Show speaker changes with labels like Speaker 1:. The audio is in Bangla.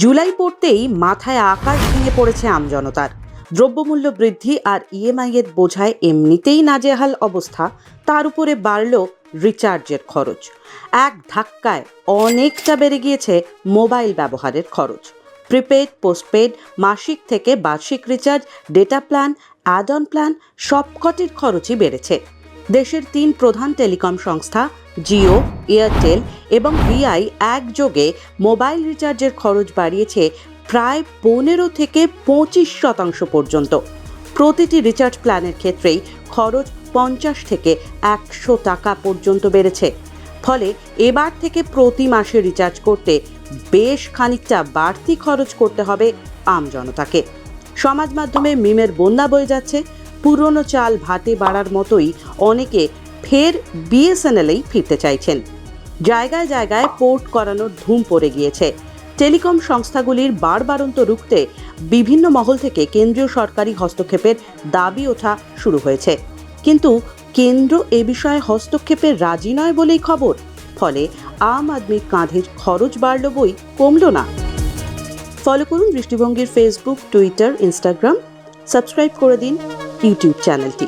Speaker 1: জুলাই পড়তেই মাথায় আকাশ ভেঙে পড়েছে আমজনতার দ্রব্যমূল্য বৃদ্ধি আর ইএমআই এর বোঝায় এমনিতেই নাজেহাল অবস্থা, তার উপরে বাড়ল রিচার্জের খরচ। এক ধাক্কায় অনেকটা বেড়ে গিয়েছে মোবাইল ব্যবহারের খরচ। প্রিপেড, পোস্টপেড, মাসিক থেকে বার্ষিক recharge, data plan add on plan সবকটির খরচই বেড়েছে। দেশের তিন প্রধান টেলিকম সংস্থা জিও, এয়ারটেল এবং ভিআই একযোগে মোবাইল রিচার্জের খরচ বাড়িয়েছে প্রায় পনেরো থেকে পঁচিশ শতাংশ পর্যন্ত। প্রতিটি রিচার্জ প্ল্যানের ক্ষেত্রেই খরচ পঞ্চাশ থেকে একশো টাকা পর্যন্ত বেড়েছে। ফলে এবার থেকে প্রতি মাসে রিচার্জ করতে বেশ খানিকটা বাড়তি খরচ করতে হবে আমজনতাকে সমাজ মাধ্যমে মিমের বন্যা বয়ে যাচ্ছে। পুরনো চাল ভাতে বাড়ার মতোই অনেকে ফের বিএসএনএলেই ফিরতে চাইছেন। জায়গায় জায়গায় পোর্ট করানোর ধুম পড়ে গিয়েছে। টেলিকম সংস্থাগুলির বারবারন্ত রুখতে বিভিন্ন মহল থেকে কেন্দ্রীয় সরকারি হস্তক্ষেপের দাবি ওঠা শুরু হয়েছে। কিন্তু কেন্দ্র এ বিষয়ে হস্তক্ষেপে রাজি নয় বলেই খবর। ফলে আম আদমির কাঁধের খরচ বাড়ল বই কমল না। ফলো করুন দৃষ্টিভঙ্গির ফেসবুক টুইটার ইনস্টাগ্রাম সাবস্ক্রাইব করে দিন ইউটিউব চ্যানেলটি।